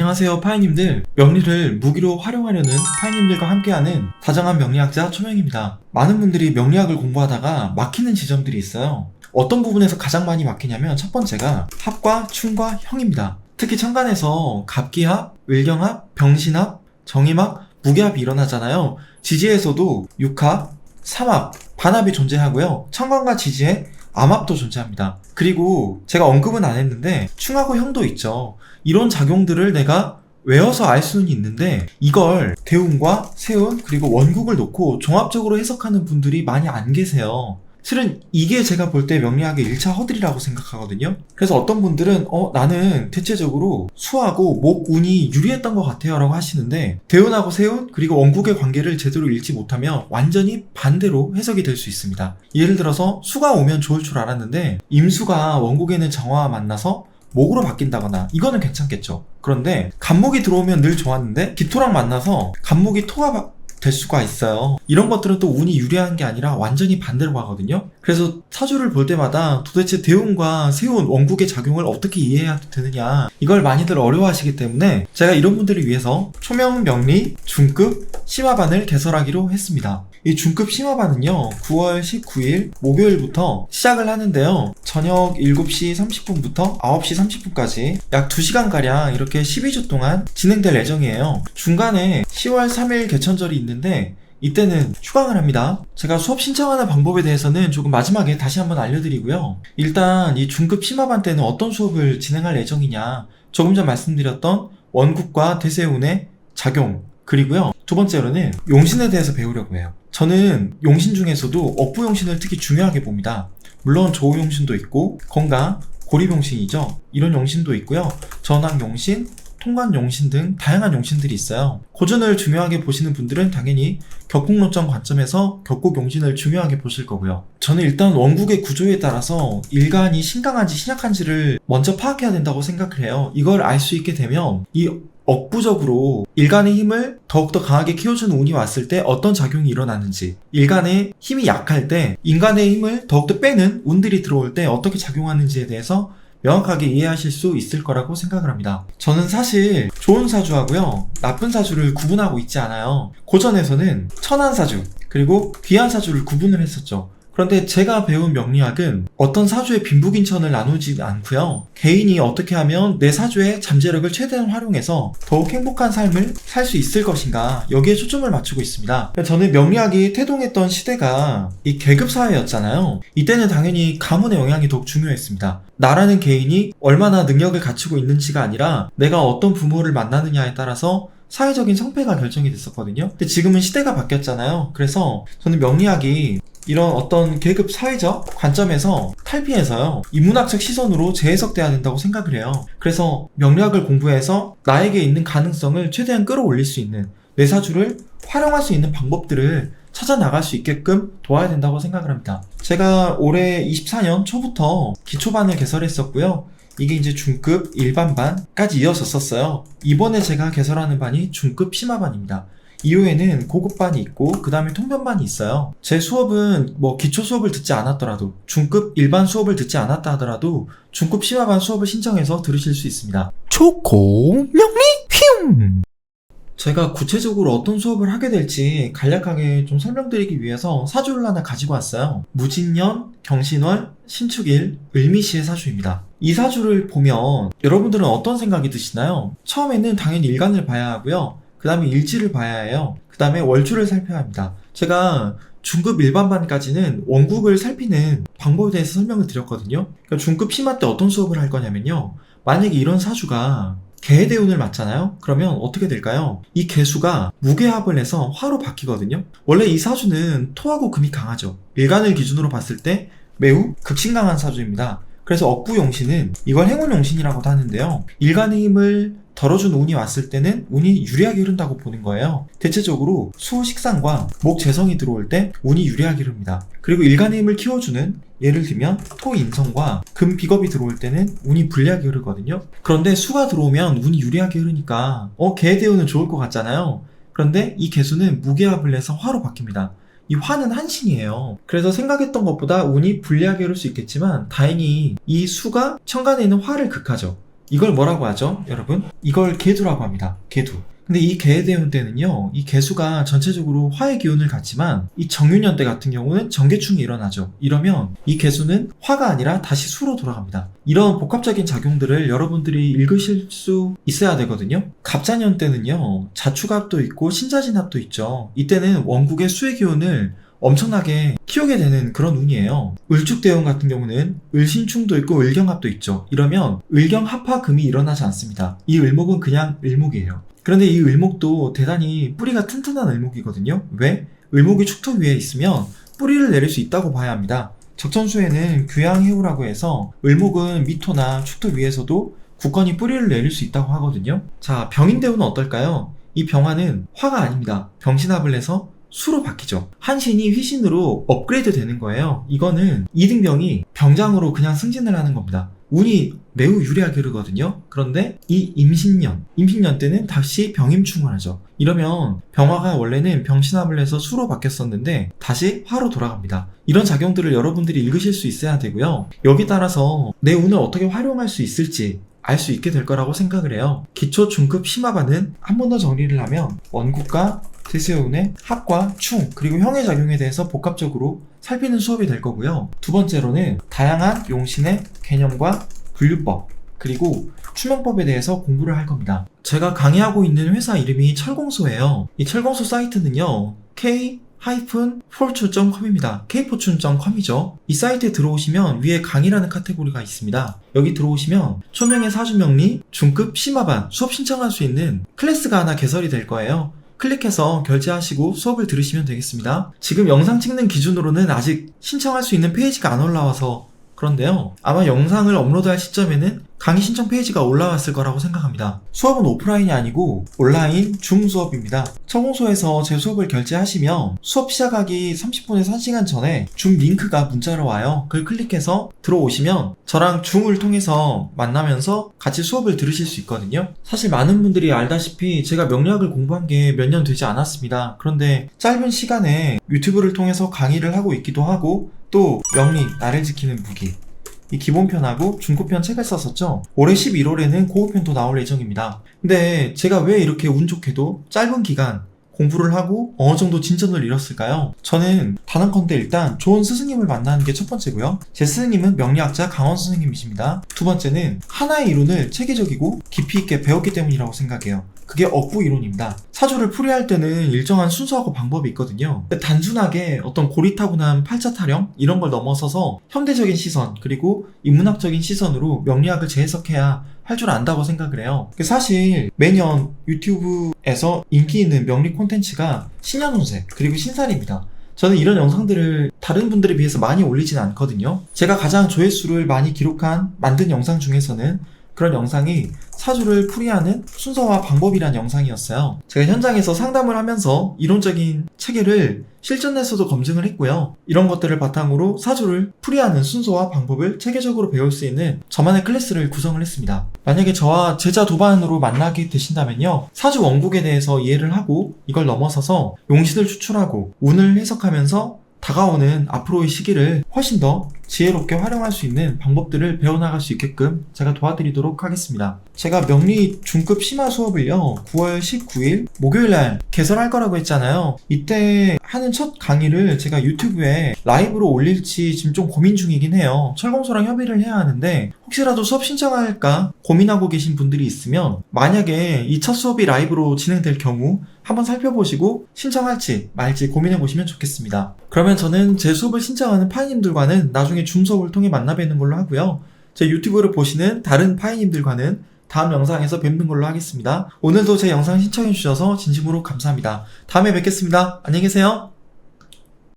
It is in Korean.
안녕하세요 파이님들. 명리를 무기로 활용하려는 파이님들과 함께하는 다정한 명리학자 초명입니다. 많은 분들이 명리학을 공부하다가 막히는 지점들이 있어요. 어떤 부분에서 가장 많이 막히냐면 첫 번째가 합과 충과 형입니다. 특히 천간에서 갑기합, 을경합, 병신합, 정임합, 무기합이 일어나잖아요. 지지에서도 육합, 삼합, 반합이 존재하고요. 천간과 지지에 암합도 존재합니다. 그리고 제가 언급은 안 했는데 충하고 형도 있죠. 이런 작용들을 내가 외워서 알 수는 있는데 이걸 대운과 세운 그리고 원국을 놓고 종합적으로 해석하는 분들이 많이 안 계세요. 실은 이게 제가 볼 때 명리학의 1차 허들이라고 생각하거든요. 그래서 어떤 분들은 어 나는 대체적으로 수하고 목 운이 유리했던 것 같아요 라고 하시는데 대운하고 세운 그리고 원국의 관계를 제대로 읽지 못하면 완전히 반대로 해석이 될 수 있습니다. 예를 들어서 수가 오면 좋을 줄 알았는데 임수가 원국에는 정화와 만나서 목으로 바뀐다거나 이거는 괜찮겠죠. 그런데 간목이 들어오면 늘 좋았는데 기토랑 만나서 간목이 토가 바- 될 수가 있어요. 이런 것들은 또 운이 유리한 게 아니라 완전히 반대로 가거든요. 그래서 사주를 볼 때마다 도대체 대운과 세운 원국의 작용을 어떻게 이해해야 되느냐 이걸 많이들 어려워하시기 때문에 제가 이런 분들을 위해서 초명 명리 중급 심화반을 개설하기로 했습니다. 이 중급 심화반은요 9월 19일 목요일부터 시작을 하는데요 저녁 7시 30분부터 9시 30분까지 약 2시간가량 이렇게 12주 동안 진행될 예정이에요 중간에 10월 3일 개천절이 있는데 이때는 휴강을 합니다. 제가 수업 신청하는 방법에 대해서는 조금 마지막에 다시 한번 알려드리고요. 일단 이 중급 심화반 때는 어떤 수업을 진행할 예정이냐. 조금 전 말씀드렸던 원국과 대세운의 작용. 그리고요. 두 번째로는 용신에 대해서 배우려고 해요. 저는 용신 중에서도 억부용신을 특히 중요하게 봅니다. 물론 조용신도 있고 건강, 고립용신이죠. 이런 용신도 있고요. 전황용신, 통관용신 등 다양한 용신들이 있어요. 고전을 중요하게 보시는 분들은 당연히 격국론점 관점에서 격국용신을 중요하게 보실 거고요. 저는 일단 원국의 구조에 따라서 일간이 신강한지 신약한지를 먼저 파악해야 된다고 생각을 해요. 이걸 알 수 있게 되면 이 억부적으로 일간의 힘을 더욱더 강하게 키워주는 운이 왔을 때 어떤 작용이 일어나는지, 일간의 힘이 약할 때 인간의 힘을 더욱더 빼는 운들이 들어올 때 어떻게 작용하는지에 대해서 명확하게 이해하실 수 있을 거라고 생각을 합니다. 저는 사실 좋은 사주하고요, 나쁜 사주를 구분하고 있지 않아요. 고전에서는 천한 사주, 그리고 귀한 사주를 구분을 했었죠. 그런데 제가 배운 명리학은 어떤 사주의 빈부긴천을 나누지 않고요. 개인이 어떻게 하면 내 사주의 잠재력을 최대한 활용해서 더욱 행복한 삶을 살 수 있을 것인가 여기에 초점을 맞추고 있습니다. 저는 명리학이 태동했던 시대가 이 계급 사회였잖아요. 이때는 당연히 가문의 영향이 더욱 중요했습니다. 나라는 개인이 얼마나 능력을 갖추고 있는지가 아니라 내가 어떤 부모를 만나느냐에 따라서 사회적인 성패가 결정이 됐었거든요. 근데 지금은 시대가 바뀌었잖아요. 그래서 저는 명리학이 이런 어떤 계급 사회적 관점에서 탈피해서요 인문학적 시선으로 재해석돼야 된다고 생각을 해요. 그래서 명리학을 공부해서 나에게 있는 가능성을 최대한 끌어올릴 수 있는 내 사주를 활용할 수 있는 방법들을 찾아 나갈 수 있게끔 도와야 된다고 생각을 합니다. 제가 올해 24년 초부터 기초반을 개설했었고요. 이게 이제 중급 일반반까지 이어졌었어요. 이번에 제가 개설하는 반이 중급 심화반입니다 이후에는 고급반이 있고 그 다음에 통변반이 있어요. 제 수업은 뭐 기초 수업을 듣지 않았더라도 중급 일반 수업을 듣지 않았다 하더라도 중급 심화반 수업을 신청해서 들으실 수 있습니다. 초코 명리 휘움 제가 구체적으로 어떤 수업을 하게 될지 간략하게 좀 설명드리기 위해서 사주를 하나 가지고 왔어요. 무진년, 경신월, 신축일, 을미시의 사주입니다. 이 사주를 보면 여러분들은 어떤 생각이 드시나요? 처음에는 당연히 일간을 봐야 하고요. 그 다음에 일지를 봐야 해요. 그 다음에 월주를 살펴야 합니다. 제가 중급 일반반까지는 원국을 살피는 방법에 대해서 설명을 드렸거든요. 그러니까 중급 심화 때 어떤 수업을 할 거냐면요. 만약에 이런 사주가 개대운을 맞잖아요? 그러면 어떻게 될까요? 이 개수가 무게합을 해서 화로 바뀌거든요? 원래 이 사주는 토하고 금이 강하죠. 일간을 기준으로 봤을 때 매우 극신강한 사주입니다. 그래서 억부용신은 이걸 행운용신이라고도 하는데요. 일간의 힘을 덜어준 운이 왔을 때는 운이 유리하게 흐른다고 보는 거예요. 대체적으로 수 식상과 목 재성이 들어올 때 운이 유리하게 흐릅니다. 그리고 일간의 힘을 키워주는 예를 들면 토 인성과 금 비겁이 들어올 때는 운이 불리하게 흐르거든요. 그런데 수가 들어오면 운이 유리하게 흐르니까 어 개대운은 좋을 것 같잖아요. 그런데 이 개수는 무게합을 내서 화로 바뀝니다. 이 화는 한신이에요. 그래서 생각했던 것보다 운이 불리하게 흐를 수 있겠지만 다행히 이 수가 천간에 있는 화를 극하죠. 이걸 뭐라고 하죠, 여러분? 이걸 개두라고 합니다. 개두. 근데 이 개대운 때는요, 이 개수가 전체적으로 화의 기운을 갖지만 이 정유년 때 같은 경우는 정계충이 일어나죠. 이러면 이 개수는 화가 아니라 다시 수로 돌아갑니다. 이런 복합적인 작용들을 여러분들이 읽으실 수 있어야 되거든요. 갑자년 때는요, 자축합도 있고 신자진합도 있죠. 이때는 원국의 수의 기운을 엄청나게 키우게 되는 그런 운이에요. 을축대운 같은 경우는 을신충도 있고 을경합도 있죠. 이러면 을경합화금이 일어나지 않습니다. 이 을목은 그냥 을목이에요. 그런데 이 을목도 대단히 뿌리가 튼튼한 을목이거든요. 왜? 을목이 축토 위에 있으면 뿌리를 내릴 수 있다고 봐야 합니다. 적천수에는 규양해우라고 해서 을목은 미토나 축토 위에서도 굳건히 뿌리를 내릴 수 있다고 하거든요. 자, 병인대우는 어떨까요? 이 병화는 화가 아닙니다. 병신합을 해서 수로 바뀌죠. 한신이 휘신으로 업그레이드 되는 거예요. 이거는 이등병이 병장으로 그냥 승진을 하는 겁니다. 운이 매우 유리하게 흐르거든요. 그런데 이 임신년, 임신년 때는 다시 병임충을 하죠. 이러면 병화가 원래는 병신합을 해서 수로 바뀌었었는데 다시 화로 돌아갑니다. 이런 작용들을 여러분들이 읽으실 수 있어야 되고요. 여기 따라서 내 운을 어떻게 활용할 수 있을지 알 수 있게 될 거라고 생각을 해요. 기초, 중급, 심화반은 한 번 더 정리를 하면 원국과 대세운의 합과 충 그리고 형의 작용에 대해서 복합적으로 살피는 수업이 될 거고요. 두 번째로는 다양한 용신의 개념과 분류법 그리고 추명법에 대해서 공부를 할 겁니다. 제가 강의하고 있는 회사 이름이 철공소예요. 이 철공소 사이트는요. K fortune.com입니다. kfortune.com이죠. 이 사이트에 들어오시면 위에 강의라는 카테고리가 있습니다. 여기 들어오시면 초명의 사주명리, 중급 심화반 수업 신청할 수 있는 클래스가 하나 개설이 될 거예요. 클릭해서 결제하시고 수업을 들으시면 되겠습니다. 지금 영상 찍는 기준으로는 아직 신청할 수 있는 페이지가 안 올라와서 그런데요. 아마 영상을 업로드할 시점에는 강의 신청 페이지가 올라왔을 거라고 생각합니다. 수업은 오프라인이 아니고 온라인 줌 수업입니다. 청공소에서 제 수업을 결제하시면 수업 시작하기 30분에서 1시간 전에 줌 링크가 문자로 와요. 그걸 클릭해서 들어오시면 저랑 줌을 통해서 만나면서 같이 수업을 들으실 수 있거든요. 사실 많은 분들이 알다시피 제가 명리학을 공부한 게 몇 년 되지 않았습니다. 그런데 짧은 시간에 유튜브를 통해서 강의를 하고 있기도 하고 또 명리 나를 지키는 무기 이 기본편하고 중고편 책을 썼었죠. 올해 11월에는 고급편도 나올 예정입니다. 근데 제가 왜 이렇게 운 좋게도 짧은 기간 공부를 하고 어느 정도 진전을 이뤘을까요? 저는 단언컨대 일단 좋은 스승님을 만나는 게 첫 번째고요. 제 스승님은 명리학자 강원 스승님이십니다. 두 번째는 하나의 이론을 체계적이고 깊이 있게 배웠기 때문이라고 생각해요. 그게 억부 이론입니다. 사주를 풀이할 때는 일정한 순서하고 방법이 있거든요. 단순하게 어떤 고리타분한 팔자 타령 이런 걸 넘어서서 현대적인 시선 그리고 인문학적인 시선으로 명리학을 재해석해야 할 줄 안다고 생각을 해요. 사실 매년 유튜브에서 인기 있는 명리 콘텐츠가 신년운세 그리고 신살입니다. 저는 이런 영상들을 다른 분들에 비해서 많이 올리진 않거든요. 제가 가장 조회수를 많이 기록한 만든 영상 중에서는 그런 영상이 사주를 풀이하는 순서와 방법이란 영상이었어요. 제가 현장에서 상담을 하면서 이론적인 체계를 실전에서도 검증을 했고요. 이런 것들을 바탕으로 사주를 풀이하는 순서와 방법을 체계적으로 배울 수 있는 저만의 클래스를 구성을 했습니다. 만약에 저와 제자 도반으로 만나게 되신다면요. 사주 원국에 대해서 이해를 하고 이걸 넘어서서 용신을 추출하고 운을 해석하면서 다가오는 앞으로의 시기를 훨씬 더 지혜롭게 활용할 수 있는 방법들을 배워나갈 수 있게끔 제가 도와드리도록 하겠습니다. 제가 명리 중급 심화 수업을요, 9월 19일 목요일날 개설할 거라고 했잖아요. 이때 하는 첫 강의를 제가 유튜브에 라이브로 올릴지 지금 좀 고민 중이긴 해요. 철공소랑 협의를 해야 하는데, 혹시라도 수업 신청할까 고민하고 계신 분들이 있으면, 만약에 이 첫 수업이 라이브로 진행될 경우, 한번 살펴보시고 신청할지 말지 고민해 보시면 좋겠습니다. 그러면 저는 제 수업을 신청하는 파이님들과는 나중에 줌 수업을 통해 만나 뵙는 걸로 하고요. 제 유튜브를 보시는 다른 파이님들과는 다음 영상에서 뵙는 걸로 하겠습니다. 오늘도 제 영상 신청해 주셔서 진심으로 감사합니다. 다음에 뵙겠습니다. 안녕히 계세요.